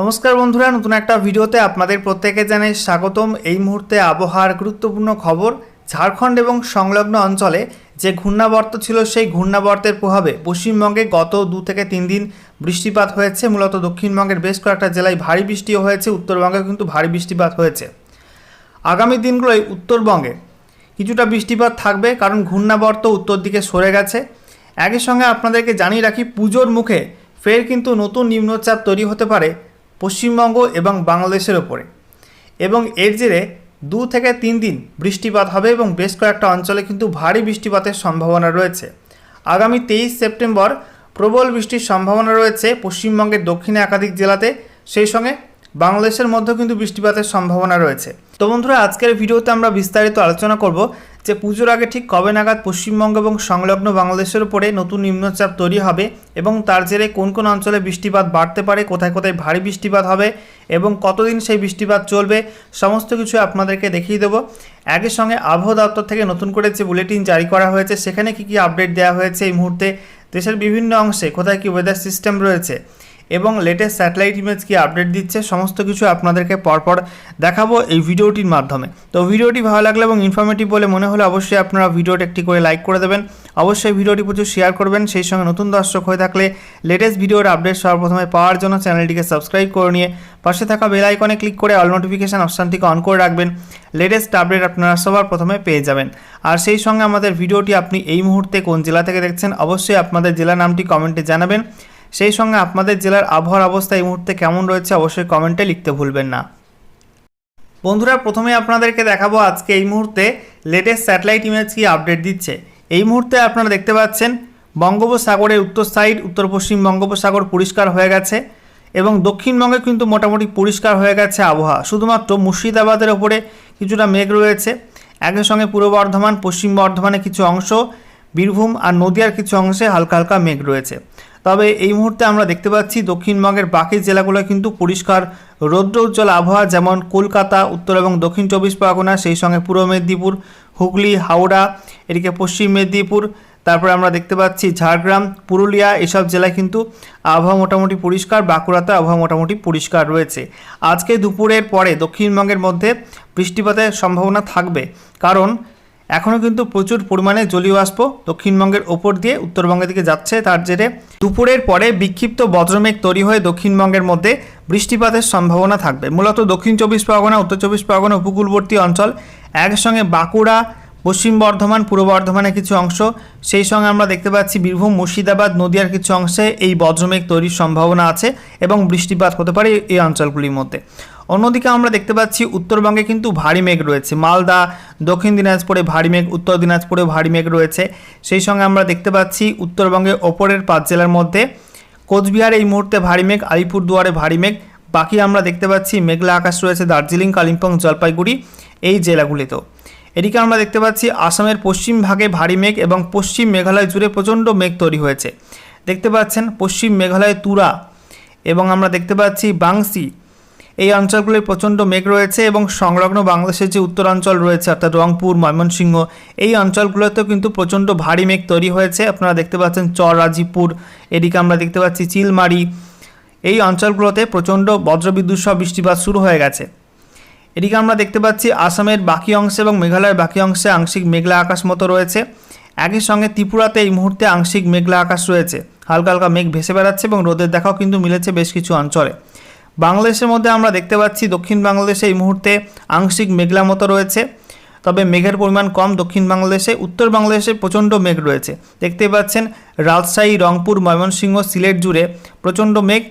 নমস্কার বন্ধুরা, নতুন একটা ভিডিওতে আপনাদের প্রত্যেকে জানাই স্বাগতম। এই মুহূর্তে আবহাওয়ার গুরুত্বপূর্ণ খবর, ঝাড়খণ্ড এবং সংলগ্ন অঞ্চলে যে ঘূর্ণাবর্ত ছিল, সেই ঘূর্ণাবর্তের প্রভাবে পশ্চিমবঙ্গে গত দু থেকে তিন দিন বৃষ্টিপাত হয়েছে। মূলত দক্ষিণবঙ্গের বেশ কয়েকটা জেলায় ভারী বৃষ্টিও হয়েছে, উত্তরবঙ্গে কিন্তু ভারী বৃষ্টিপাত হয়েছে। আগামী দিনগুলোয় উত্তরবঙ্গে কিছুটা বৃষ্টিপাত থাকবে, কারণ ঘূর্ণাবর্ত উত্তর দিকে সরে গেছে। একই সঙ্গে আপনাদেরকে জানিয়ে রাখি, পুজোর মুখে ফের কিন্তু নতুন নিম্নচাপ তৈরি হতে পারে। পশ্চিমবঙ্গ এবং বাংলাদেশের ওপরে এবং এর জেরে দু থেকে তিন দিন বৃষ্টিপাত হবে এবং বেশ কয়েকটা অঞ্চলে কিন্তু ভারী বৃষ্টিপাতের সম্ভাবনা রয়েছে। আগামী তেইশ সেপ্টেম্বর প্রবল বৃষ্টির সম্ভাবনা রয়েছে পশ্চিমবঙ্গের দক্ষিণে একাধিক জেলাতে। সেই সঙ্গে বাংলাদেশের মধ্যেও কিন্তু বৃষ্টিপাতের সম্ভাবনা রয়েছে। তো বন্ধুরা, আজকের ভিডিওতে আমরা বিস্তারিত আলোচনা করব যে পুজোর আগে ঠিক কবে নাগাদ পশ্চিমবঙ্গ এবং সংলগ্ন বাংলাদেশের উপরে নতুন নিম্নচাপ তৈরি হবে এবং তার জেরে কোন কোন অঞ্চলে বৃষ্টিপাত বাড়তে পারে, কোথায় কোথায় ভারী বৃষ্টিপাত হবে এবং কতদিন সেই বৃষ্টিপাত চলবে, সমস্ত কিছু আপনাদেরকে দেখিয়ে দেবো। একই সঙ্গে আবহাওয়া দপ্তর থেকে নতুন করে যে বুলেটিন জারি করা হয়েছে, সেখানে কি কি আপডেট দেওয়া হয়েছে এই মুহূর্তে, দেশের বিভিন্ন অংশে কোথায় কি ওয়েদার সিস্টেম রয়েছে এবং লেটেস্ট স্যাটেলাইট ইমেজ কি আপডেট দিচ্ছে, সমস্ত কিছু আপনাদেরকে পরপর দেখাবো এই ভিডিওটির মাধ্যমে। তো ভিডিওটি ভালো লাগলে এবং ইনফরমেটিভ বলে মনে হলে অবশ্যই আপনারা ভিডিওটি একটি করে লাইক করে দেবেন। অবশ্যই ভিডিওটি প্রচুর শেয়ার করবেন। সেই সঙ্গে নতুন দর্শক হয়ে থাকলে লেটেস্ট ভিডিওর আপডেট সর্বপ্রথমে পাওয়ার জন্য চ্যানেলটিকে সাবস্ক্রাইব করে নিয়ে পাশে থাকা বেল আইকনে ক্লিক করে অল নোটিফিকেশান অপশানটিকে অন করে রাখবেন। লেটেস্ট আপডেট আপনারা সবার প্রথমে পেয়ে যাবেন। আর সেই সঙ্গে আমাদের ভিডিওটি আপনি এই মুহূর্তে কোন জেলা থেকে দেখছেন, অবশ্যই আপনাদের জেলা নামটি কমেন্টে জানাবেন। সেই সঙ্গে আপনাদের জেলার আবহাওয়ার অবস্থা এই মুহূর্তে কেমন রয়েছে অবশ্যই কমেন্টে লিখতে ভুলবেন না। বন্ধুরা প্রথমে আপনাদেরকে দেখাবো আজকে এই মুহূর্তে লেটেস্ট স্যাটেলাইট ইমেজ কি আপডেট দিচ্ছে। এই মুহূর্তে আপনারা দেখতে পাচ্ছেন বঙ্গোপসাগরের উত্তর সাইড উত্তর পশ্চিম বঙ্গোপসাগর পরিষ্কার হয়ে গেছে এবং দক্ষিণবঙ্গে কিন্তু মোটামুটি পরিষ্কার হয়ে গেছে আবহাওয়া। শুধুমাত্র মুর্শিদাবাদের ওপরে কিছুটা মেঘ রয়েছে। একই সঙ্গে পূর্ব বর্ধমান, পশ্চিম বর্ধমানে কিছু অংশ, বীরভূম আর নদিয়ার কিছু অংশে হালকা হালকা মেঘ রয়েছে। তবে এই মুহূর্তে আমরা দেখতে পাচ্ছি দক্ষিণবঙ্গের বাকি জেলাগুলো কিন্তু পরিষ্কার রৌদ্র উজ্জ্বল আবহাওয়া, যেমন কলকাতা, উত্তর এবং দক্ষিণ চব্বিশ পরগনা, সেই সঙ্গে পূর্ব মেদিনীপুর, হুগলি, হাওড়া, এদিকে পশ্চিম মেদিনীপুর, তারপরে আমরা দেখতে পাচ্ছি ঝাড়গ্রাম, পুরুলিয়া, এসব জেলায় কিন্তু আবহাওয়া মোটামুটি পরিষ্কার, বাঁকুড়াতে আবহাওয়া মোটামুটি পরিষ্কার রয়েছে। আজকে দুপুরের পরে দক্ষিণবঙ্গের মধ্যে বৃষ্টিপাতের সম্ভাবনা থাকবে, কারণ এখনও কিন্তু প্রচুর পরিমাণে জলীয় বাষ্প দক্ষিণবঙ্গের ওপর দিয়ে উত্তরবঙ্গের দিকে যাচ্ছে। তার জেরে দুপুরের পরে বিক্ষিপ্ত বজ্রমেঘ তৈরি হয়ে দক্ষিণবঙ্গের মধ্যে বৃষ্টিপাতের সম্ভাবনা থাকবে। মূলত দক্ষিণ চব্বিশ পরগনা, উত্তর চব্বিশ পরগনা, উপকূলবর্তী অঞ্চল, একসঙ্গে বাঁকুড়া পশ্চিম বর্ধমান, পূর্ব বর্ধমানের কিছু অংশ। সেই সঙ্গে আমরা দেখতে পাচ্ছি বীরভূম, মুর্শিদাবাদ, নদিয়ার কিছু অংশে এই বজ্রমেঘ তৈরির সম্ভাবনা আছে এবং বৃষ্টিপাত হতে পারে এই অঞ্চলগুলির মধ্যে। অন্যদিকে আমরা দেখতে পাচ্ছি উত্তরবঙ্গে কিন্তু ভারী মেঘ রয়েছে। মালদা, দক্ষিণ দিনাজপুরে ভারী মেঘ, উত্তর দিনাজপুরে ভারী মেঘ রয়েছে। সেই সঙ্গে আমরা দেখতে পাচ্ছি উত্তরবঙ্গে ওপরের পাঁচ জেলার মধ্যে কোচবিহার এই মুহূর্তে ভারী মেঘ, আলিপুরদুয়ারে ভারী মেঘ। বাকি আমরা দেখতে পাচ্ছি মেঘলা আকাশ রয়েছে দার্জিলিং, কালিম্পং, জলপাইগুড়ি এই জেলাগুলিতেও। এদিকে আমরা দেখতে পাচ্ছি আসামের পশ্চিম ভাগে ভারী মেঘ এবং পশ্চিম মেঘালয় জুড়ে প্রচণ্ড মেঘ তৈরি হয়েছে। দেখতে পাচ্ছেন পশ্চিম মেঘালয় তুরা এবং আমরা দেখতে পাচ্ছি বাংসি এই অঞ্চলগুলোয় প্রচণ্ড মেঘ রয়েছে এবং সংলগ্ন বাংলাদেশের যে উত্তরাঞ্চল রয়েছে, অর্থাৎ রংপুর, ময়মনসিংহ, এই অঞ্চলগুলোতেও কিন্তু প্রচণ্ড ভারী মেঘ তৈরি হয়েছে। আপনারা দেখতে পাচ্ছেন চর এদিকে আমরা দেখতে পাচ্ছি চিলমারি। এই অঞ্চলগুলোতে প্রচণ্ড বজ্রবিদ্যুৎ সহ বৃষ্টিপাত শুরু হয়ে গেছে। এদিকে আমরা দেখতে পাচ্ছি আসামের বাকি অংশে এবং মেঘালয়ের বাকি অংশে আংশিক মেঘলা আকাশ মতো রয়েছে। একই সঙ্গে ত্রিপুরাতে এই মুহূর্তে আংশিক মেঘলা আকাশ রয়েছে। হালকা হালকা মেঘ ভেসে বেড়াচ্ছে এবং রোদের দেখাও কিন্তু মিলেছে বেশ কিছু অঞ্চলে। বাংলাদেশের মধ্যে আমরা দেখতে পাচ্ছি দক্ষিণ বাংলাদেশে এই মুহূর্তে আংশিক মেঘলা মতো রয়েছে। তবে মেঘের পরিমাণ কম দক্ষিণ বাংলাদেশে, উত্তর বাংলাদেশে প্রচণ্ড মেঘ রয়েছে। দেখতে পাচ্ছেন রাজশাহী, রংপুর, ময়মনসিংহ, সিলেট জুড়ে প্রচণ্ড মেঘ।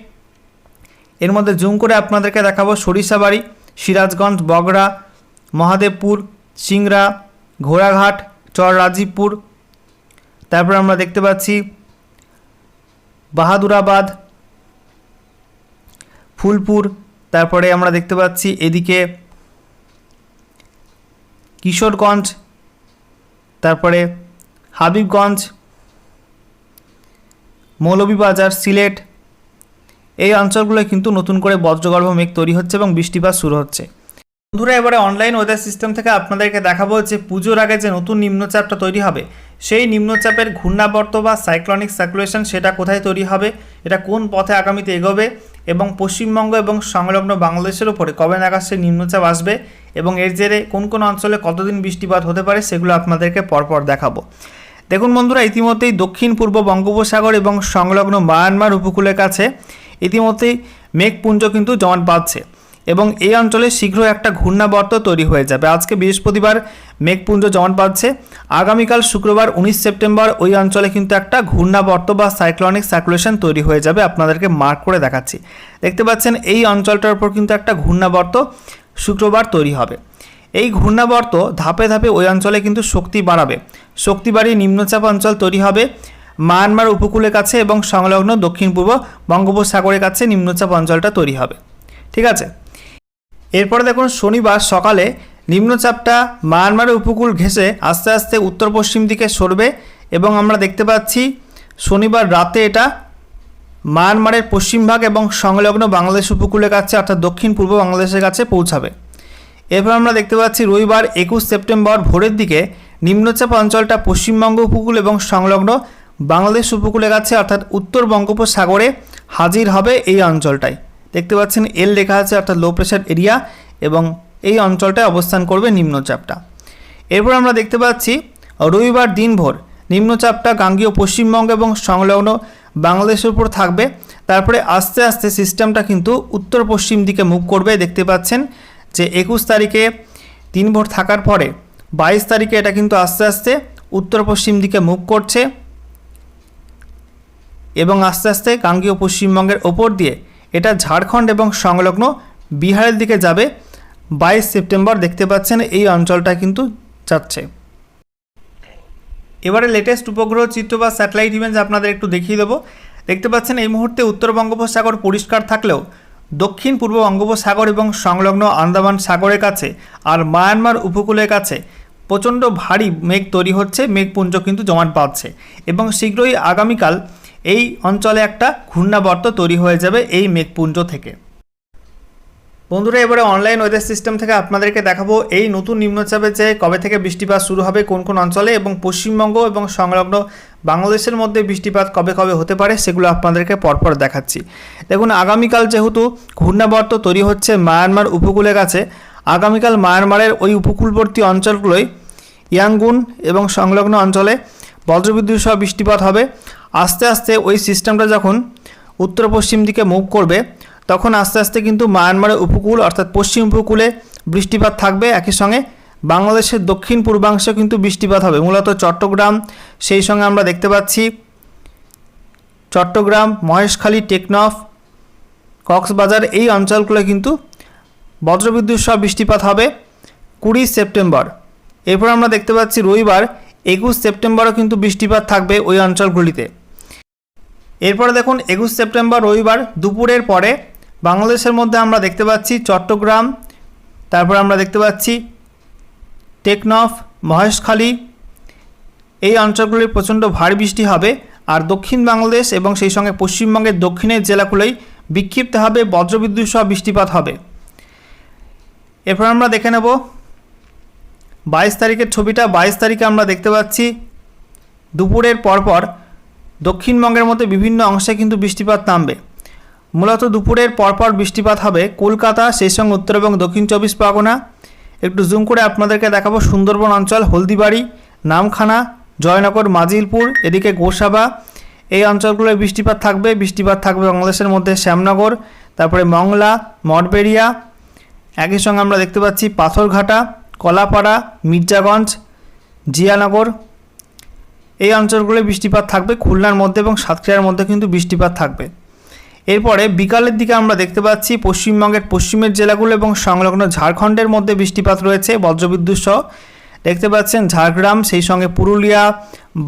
এর মধ্যে জুম করে আপনাদেরকে দেখাবো সরিষাবাড়ি। সিরাজগঞ্জ, বগড়া, মহাদেবপুর, সিংড়া, ঘোড়াঘাট চর রাজীবপুর তারপর আমরা দেখতে পাচ্ছি বাহাদুরাবাদ, ফুলপুর। তারপরে আমরা দেখতে পাচ্ছি এদিকে কিশোরগঞ্জ, তারপরে হাবিবগঞ্জ, মৌলভীবাজার, সিলেট এই অঞ্চলগুলোয় কিন্তু নতুন করে বজ্রগর্ভ মেঘ তৈরি হচ্ছে এবং বৃষ্টিপাত শুরু হচ্ছে। বন্ধুরা, এবারে অনলাইন ওয়েদার সিস্টেম থেকে আপনাদেরকে দেখাবো যে পুজোর আগে যে নতুন নিম্নচাপটা তৈরি হবে, সেই নিম্নচাপের ঘূর্ণাবর্ত বা সাইক্লনিক সার্কুলেশন সেটা কোথায় তৈরি হবে, এটা কোন পথে আগামীতে এগোবে এবং পশ্চিমবঙ্গ এবং সংলগ্ন বাংলাদেশের ওপরে কবে নাগাদ সে নিম্নচাপ আসবে এবং এর জেরে কোন কোন অঞ্চলে কতদিন বৃষ্টিপাত হতে পারে সেগুলো আপনাদেরকে পরপর দেখাবো। দেখুন বন্ধুরা, ইতিমধ্যেই দক্ষিণ পূর্ব বঙ্গোপসাগর এবং সংলগ্ন মায়ানমার উপকূলের কাছে ইতিমধ্যেই মেঘপুঞ্জ কিন্তু জমাট বাঁধছে এবং এই অঞ্চলে শীঘ্র একটা ঘূর্ণাবর্ত তৈরি হয়ে যাবে। আজকে বৃহস্পতিবার মেঘপুঞ্জ জমাট বাঁধছে। আগামীকাল শুক্রবার উনিশ সেপ্টেম্বর ওই অঞ্চলে কিন্তু একটা ঘূর্ণাবর্ত বা সাইক্লনিক সার্কুলেশন তৈরি হয়ে যাবে। আপনাদেরকে মার্ক করে দেখাচ্ছি। দেখতে পাচ্ছেন, এই অঞ্চলটার উপর কিন্তু একটা ঘূর্ণাবর্ত শুক্রবার তৈরি হবে। এই ঘূর্ণাবর্ত ধাপে ধাপে ওই অঞ্চলে কিন্তু শক্তি বাড়াবে। শক্তি বাড়িয়ে নিম্নচাপ অঞ্চল তৈরি হবে। মায়ানমার উপকূলের কাছে এবং সংলগ্ন দক্ষিণ পূর্ব বঙ্গোপসাগরের কাছে নিম্নচাপ অঞ্চলটা তৈরি হবে। ঠিক আছে? এরপরে দেখুন, শনিবার সকালে নিম্নচাপটা মায়ানমারের উপকূল ঘেঁষে আস্তে আস্তে উত্তর পশ্চিম দিকে সরবে এবং আমরা দেখতে পাচ্ছি শনিবার রাতে এটা মায়ানমারের পশ্চিমভাগ এবং সংলগ্ন বাংলাদেশ উপকূলের কাছে অর্থাৎ দক্ষিণ পূর্ব বাংলাদেশের কাছে পৌঁছাবে। এরপর আমরা দেখতে পাচ্ছি রবিবার একুশ সেপ্টেম্বর ভোরের দিকে নিম্নচাপ অঞ্চলটা পশ্চিমবঙ্গ উপকূল এবং সংলগ্ন বাংলাদেশ উপকূলে কাছে অর্থাৎ উত্তর বঙ্গোপসাগরে হাজির হবে এই অঞ্চলটায় দেখতে পাচ্ছেন, এল লেখা আছে, অর্থাৎ লো প্রেশার এরিয়া এবং এই অঞ্চলটায় অবস্থান করবে নিম্নচাপটা। এরপর আমরা দেখতে পাচ্ছি, রবিবার দিনভর নিম্নচাপটা গাঙ্গীয় পশ্চিমবঙ্গ এবং সংলগ্ন বাংলাদেশের উপর থাকবে। তারপরে আস্তে আস্তে সিস্টেমটা কিন্তু উত্তর পশ্চিম দিকে মুখ করবে। দেখতে পাচ্ছেন যে একুশ তারিখে দিনভর থাকার পরে বাইশ তারিখে এটা কিন্তু আস্তে আস্তে উত্তর পশ্চিম দিকে মুখ করছে। এবং আস্তে আস্তে গাঙ্গীয় পশ্চিমবঙ্গের ওপর দিয়ে এটা ঝাড়খণ্ড এবং সংলগ্ন বিহারের দিকে যাবে। বাইশ সেপ্টেম্বর দেখতে পাচ্ছেন এই অঞ্চলটা কিন্তু যাচ্ছে। এবারে লেটেস্ট উপগ্রহ, চিত্র বা স্যাটেলাইট ইমেজ আপনাদের একটু দেখিয়ে দেবো। দেখতে পাচ্ছেন এই মুহূর্তে উত্তর বঙ্গোপসাগর পরিষ্কার থাকলেও দক্ষিণ পূর্ব বঙ্গোপসাগর এবং সংলগ্ন আন্দামান সাগরের কাছে আর মায়ানমার উপকূলের কাছে প্রচণ্ড ভারী মেঘ তৈরি হচ্ছে। মেঘপুঞ্জ কিন্তু জমাট বাঁধছে এবং শীঘ্রই আগামীকাল এই অঞ্চলে একটা ঘূর্ণাবর্ত তৈরি হয়ে যাবে এই মেঘপুঞ্জ থেকে। বন্ধুরা, এবারে অনলাইন ওয়েদার সিস্টেম থেকে আপনাদেরকে দেখাবো এই নতুন নিম্নচাপে যে কবে থেকে বৃষ্টিপাত শুরু হবে, কোন কোন অঞ্চলে এবং পশ্চিমবঙ্গ এবং সংলগ্ন বাংলাদেশের মধ্যে বৃষ্টিপাত কবে কবে হতে পারে সেগুলো আপনাদেরকে পরপর দেখাচ্ছি। দেখুন, আগামীকাল যেহেতু ঘূর্ণাবর্ত তৈরি হচ্ছে মায়ানমার উপকূলের কাছে আগামীকাল মায়ানমারের ওই উপকূলবর্তী অঞ্চলগুলোই ইয়াঙ্গুন এবং সংলগ্ন অঞ্চলে বজ্রবিদ্যুৎ সহ বৃষ্টিপাত হবে। আস্তে আস্তে ওই সিস্টেমটা যখন উত্তর পশ্চিম দিকে মুভ করবে, তখন আস্তে আস্তে কিন্তু মায়ানমারের উপকূল অর্থাৎ পশ্চিম উপকূলে বৃষ্টিপাত থাকবে। একই সঙ্গে বাংলাদেশের দক্ষিণ পূর্বাংশে কিন্তু বৃষ্টিপাত হবে। মূলত চট্টগ্রাম, সেই সঙ্গে আমরা দেখতে পাচ্ছি চট্টগ্রাম, মহেশখালী, টেকনফ, কক্সবাজার, এই অঞ্চলগুলো কিন্তু বজ্রবিদ্যুৎ সহ বৃষ্টিপাত হবে কুড়ি সেপ্টেম্বর। এরপর আমরা দেখতে পাচ্ছি রবিবার একুশ সেপ্টেম্বরও কিন্তু বৃষ্টিপাত থাকবে ওই অঞ্চলগুলিতে। এরপরে দেখুন, একুশ সেপ্টেম্বর রবিবার দুপুরের পরে বাংলাদেশের মধ্যে আমরা দেখতে পাচ্ছি চট্টগ্রাম, তারপর আমরা দেখতে পাচ্ছি টেকনফ, মহেশখালী। এই অঞ্চলগুলির প্রচণ্ড ভারী বৃষ্টি হবে আর দক্ষিণ বাংলাদেশ এবং সেই সঙ্গে পশ্চিমবঙ্গের দক্ষিণের জেলাগুলোই বিক্ষিপ্ত হবে বজ্রবিদ্যুৎ সহ বৃষ্টিপাত হবে। এরপর আমরা দেখে নেব, বাইশ তারিখের ছবিটা। বাইশ তারিখে আমরা দেখতে পাচ্ছি দুপুরের পরপর দক্ষিণবঙ্গের মধ্যে বিভিন্ন অংশে কিন্তু বৃষ্টিপাত নামবে। মূলত দুপুরের পরপর বৃষ্টিপাত হবে কলকাতা সেই সঙ্গে উত্তর এবং দক্ষিণ চব্বিশ পরগনা। একটু জুম করে আপনাদেরকে দেখাবো সুন্দরবন অঞ্চল, হলদিবাড়ি, নামখানা, জয়নগর, মাজিলপুর, এদিকে গোসাবা। এই অঞ্চলগুলোয় বৃষ্টিপাত থাকবে। বৃষ্টিপাত থাকবে বাংলাদেশের মধ্যে শ্যামনগর, তারপরে মংলা, মঠবেড়িয়া। একই সঙ্গে আমরা দেখতে পাচ্ছি পাথরঘাটা, কলাপাড়া, মির্জাগঞ্জ, জিয়ানগর এই অঞ্চলগুলোয় বৃষ্টিপাত থাকবে, খুলনার মধ্যে এবং সাতক্ষীরার মধ্যে কিন্তু বৃষ্টিপাত থাকবে। এরপরে বিকালের দিকে আমরা দেখতে পাচ্ছি পশ্চিমবঙ্গের পশ্চিমের জেলাগুলো এবং সংলগ্ন ঝাড়খণ্ডের মধ্যে বৃষ্টিপাত রয়েছে, বজ্রবিদ্যুৎ সহ। দেখতে পাচ্ছেন ঝাড়গ্রাম, সেই সঙ্গে পুরুলিয়া,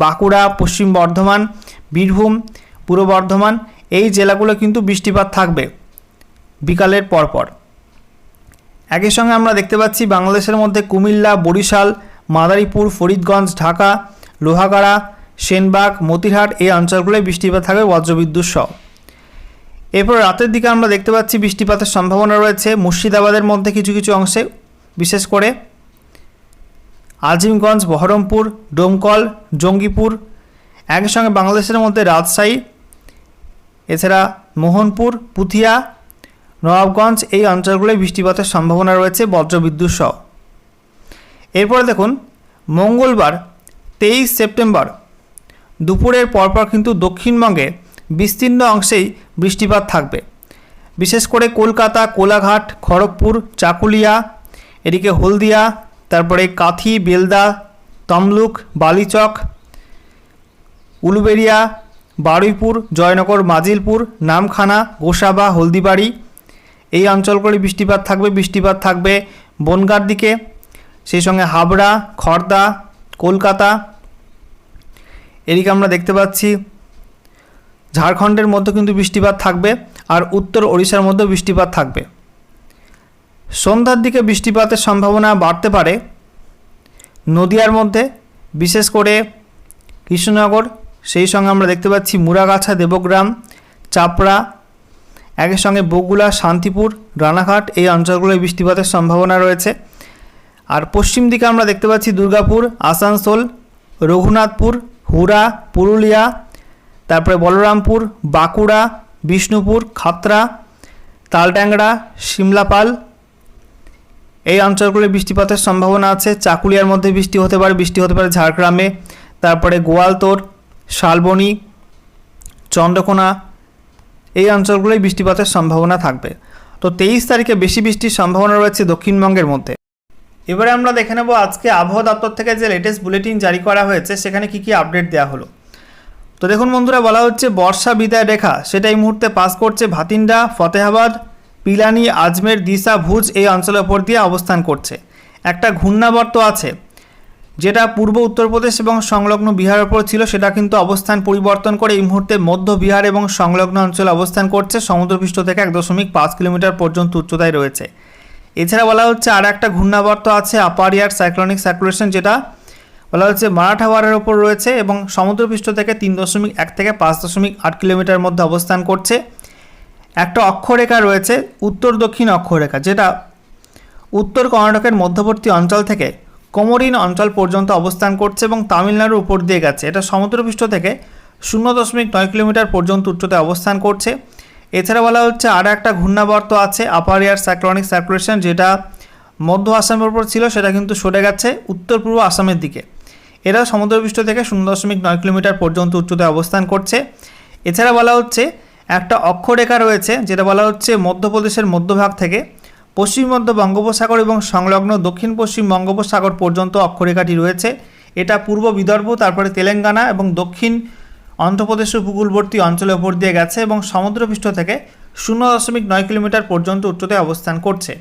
বাঁকুড়া, পশ্চিম বর্ধমান, বীরভূম, পূর্ব বর্ধমান, এই জেলাগুলো কিন্তু বৃষ্টিপাত থাকবে বিকালের পরপর একই সঙ্গে আমরা দেখতে পাচ্ছি বাংলাদেশের মধ্যে কুমিল্লা, বরিশাল, মাদারীপুর, ফরিদগঞ্জ, ঢাকা লোহাগাড়া, সেনবাগ মতিহাট এই অঞ্চলগুলোয় বৃষ্টিপাত থাকবে বজ্রবিদ্যুৎ সহ। এরপর রাতের দিকে আমরা দেখতে পাচ্ছি বৃষ্টিপাতের সম্ভাবনা রয়েছে। মুর্শিদাবাদের মধ্যে কিছু কিছু অংশে, বিশেষ করে আজিমগঞ্জ, বহরমপুর, ডোমকল, জঙ্গিপুর, একই সঙ্গে বাংলাদেশের মধ্যে রাজশাহী, এছাড়া মোহনপুর, পুথিয়া, নবাবগঞ্জ এই অঞ্চলগুলোয় বৃষ্টিপাতের সম্ভাবনা রয়েছে বজ্রবিদ্যুৎ সহ। এরপরে দেখুন, মঙ্গলবার তেইশ সেপ্টেম্বর। দুপুরের পরপর কিন্তু দক্ষিণবঙ্গে বিস্তীর্ণ অংশেই বৃষ্টিপাত থাকবে। বিশেষ করে কলকাতা, কোলাঘাট, খড়গপুর, চাকুলিয়া, এদিকে হলদিয়া, তারপরে কাথি, বেলদা, তমলুক, বালিচক, উলুবেড়িয়া, বারুইপুর, জয়নগর, মাজিলপুর, নামখানা, গোসাবা, হলদিবাড়ি, এই অঞ্চলগুলি বৃষ্টিপাত থাকবে বৃষ্টিপাত থাকবে বনগাঁর দিকে। সেই সঙ্গে হাবড়া, খর্দা, কলকাতা এদিকে আমরা দেখতে পাচ্ছি, ঝাড়খণ্ডের মধ্যে কিন্তু বৃষ্টিপাত থাকবে আর উত্তর ওড়িশার মধ্যে বৃষ্টিপাত থাকবে। সন্ধ্যার দিকে বৃষ্টিপাতের সম্ভাবনা বাড়তে পারে। নদিয়ার মধ্যে, বিশেষ করে কৃষ্ণনগর, সেই সঙ্গে আমরা দেখতে পাচ্ছি মুরাগাছা দেবগ্রাম, চাপড়া একের সঙ্গে বগুলা শান্তিপুর, রানাঘাট, এই অঞ্চলগুলোয় বৃষ্টিপাতের সম্ভাবনা রয়েছে। আর পশ্চিম দিকে আমরা দেখতে পাচ্ছি দুর্গাপুর, আসানসোল, রঘুনাথপুর হুরা পুরুলিয়া, তারপরে বলরামপুর, বাঁকুড়া, বিষ্ণুপুর খাতড়া তালট্যাংরা সিমলাপাল এই অঞ্চলগুলি বৃষ্টিপাতের সম্ভাবনা আছে। চাকুলিয়ার মধ্যে বৃষ্টি হতে পারে, বৃষ্টি হতে পারে ঝাড়গ্রামে। তারপরে গোয়ালতোর, শালবনি, চন্দ্রকোনা, এই অঞ্চলগুলোয় বৃষ্টিপাতের সম্ভাবনা থাকবে। তো তেইশ তারিখে বেশি বৃষ্টির সম্ভাবনা রয়েছে দক্ষিণবঙ্গের মধ্যে। এবারে আমরা দেখে নেব আজকে আবহাওয়া দপ্তর থেকে যে লেটেস্ট বুলেটিন জারি করা হয়েছে, সেখানে কি কি আপডেট দেওয়া হলো। তো দেখুন বন্ধুরা, বলা হচ্ছে বর্ষা বিদায় রেখা সেটা এই মুহূর্তে পাস করছে ভাতিন্ডা, ফতেহাবাদ, পিলানি, আজমের দিশা ভুজ এই অঞ্চলের ওপর দিয়ে অবস্থান করছে। একটা ঘূর্ণাবর্ত আছে, যেটা পূর্ব উত্তরপ্রদেশ এবং সংলগ্ন বিহারের ওপর ছিল, সেটা কিন্তু অবস্থান পরিবর্তন করে এই মুহূর্তে মধ্য বিহার এবং সংলগ্ন অঞ্চলে অবস্থান করছে। সমুদ্রপৃষ্ঠ থেকে এক দশমিক পাঁচ কিলোমিটার পর্যন্ত উচ্চতায় রয়েছে। এছাড়া বলা হচ্ছে আর একটা ঘূর্ণাবর্ত আছে আপার ইয়ার সাইক্লোনিক সার্কুলেশন, যেটা বলা হচ্ছে মারাঠাওয়ারের ওপর রয়েছে এবং সমুদ্রপৃষ্ঠ থেকে তিন দশমিক এক থেকে পাঁচ দশমিক আট কিলোমিটার মধ্যে অবস্থান করছে। একটা অক্ষরেখা রয়েছে, উত্তর দক্ষিণ অক্ষরেখা, যেটা উত্তর কর্ণাটকের মধ্যবর্তী অঞ্চল থেকে কোমরিন অঞ্চল পর্যন্ত অবস্থান করছে এবং তামিলনাড়ুর উপর দিয়ে গেছে। এটা সমুদ্রপৃষ্ঠ থেকে শূন্য দশমিক নয় কিলোমিটার পর্যন্ত উচ্চতায় অবস্থান করছে। এছাড়া বলা হচ্ছে আরও একটা ঘূর্ণাবর্ত আছে আপার এয়ার সাইক্লনিক সার্কুলেশন যেটা মধ্য আসামের উপর ছিল, সেটা কিন্তু সরে গেছে উত্তর পূর্ব আসামের দিকে। এরাও সমুদ্রপৃষ্ঠ থেকে শূন্য দশমিক নয় কিলোমিটার পর্যন্ত উচ্চতায় অবস্থান করছে। এছাড়া বলা হচ্ছে একটা অক্ষরেখা রয়েছে, যেটা বলা হচ্ছে মধ্যপ্রদেশের মধ্যভাগ থেকে পশ্চিম মধ্য বঙ্গোপসাগর এবং সংলগ্ন দক্ষিণ পশ্চিম বঙ্গোপসাগর পর্যন্ত অক্ষরেখাটি রয়েছে। এটা পূর্ব বিদর্ভ, তারপরে তেলেঙ্গানা এবং দক্ষিণ অন্ধ্রপ্রদেশ উপকূলবর্তী অঞ্চলের ওপর দিয়ে গেছে এবং সমুদ্রপৃষ্ঠ থেকে শূন্য দশমিক নয় কিলোমিটার পর্যন্ত উচ্চতায় অবস্থান করছে।